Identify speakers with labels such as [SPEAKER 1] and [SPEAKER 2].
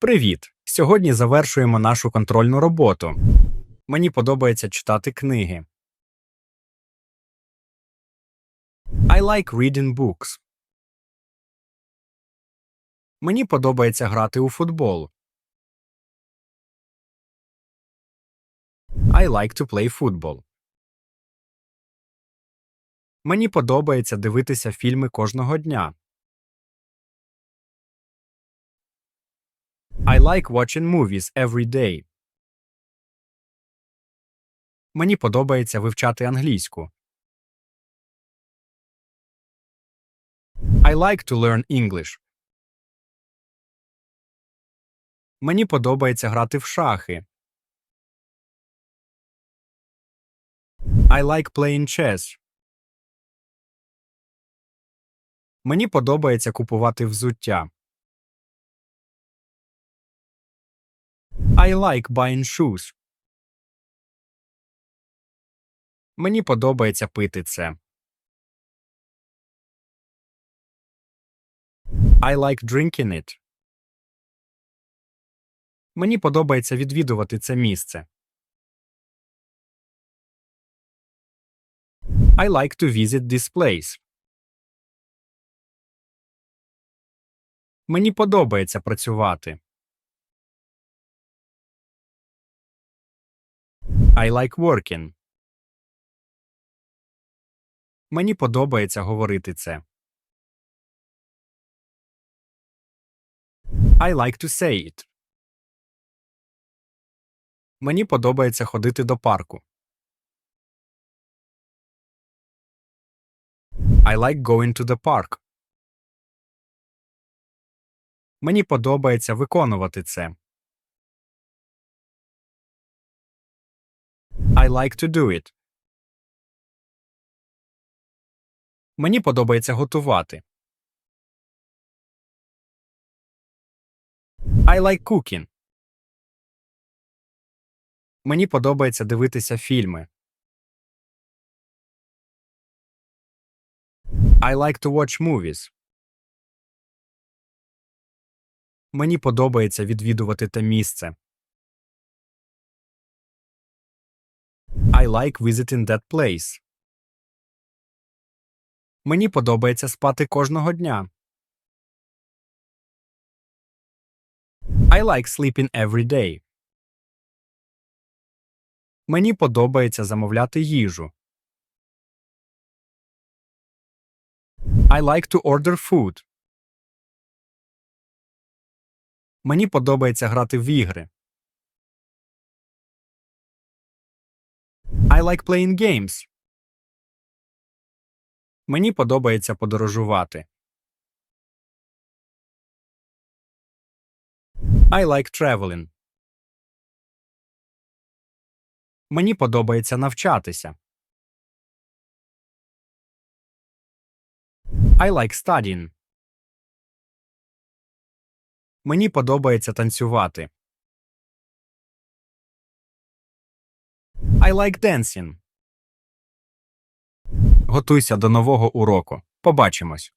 [SPEAKER 1] Привіт! Сьогодні завершуємо нашу контрольну роботу. Мені подобається читати книги. I like reading books. Мені подобається грати у футбол. I like to play football. Мені подобається дивитися фільми кожного дня. I like watching movies every day. Мені подобається вивчати англійську. I like to learn English. Мені подобається грати в шахи. I like playing chess. Мені подобається купувати взуття. I like buying shoes. Мені подобається пити це. I like drinking it. Мені подобається відвідувати це місце. I like to visit this place. Мені подобається працювати. I like working. Мені подобається говорити це. I like to say it. Мені подобається ходити до парку. I like going to the park. Мені подобається виконувати це. I like to do it. Мені подобається готувати. I like cooking. Мені подобається дивитися фільми. I like to watch movies. Мені подобається відвідувати те місце. I like visiting that place. Мені подобається спати кожного дня. I like sleeping every day. Мені подобається замовляти їжу. I like to order food. Мені подобається грати в ігри. I like playing games. Мені подобається подорожувати. I like traveling. Мені подобається навчатися. I like studying. Мені подобається танцювати. I like dancing. Готуйся до нового уроку. Побачимось.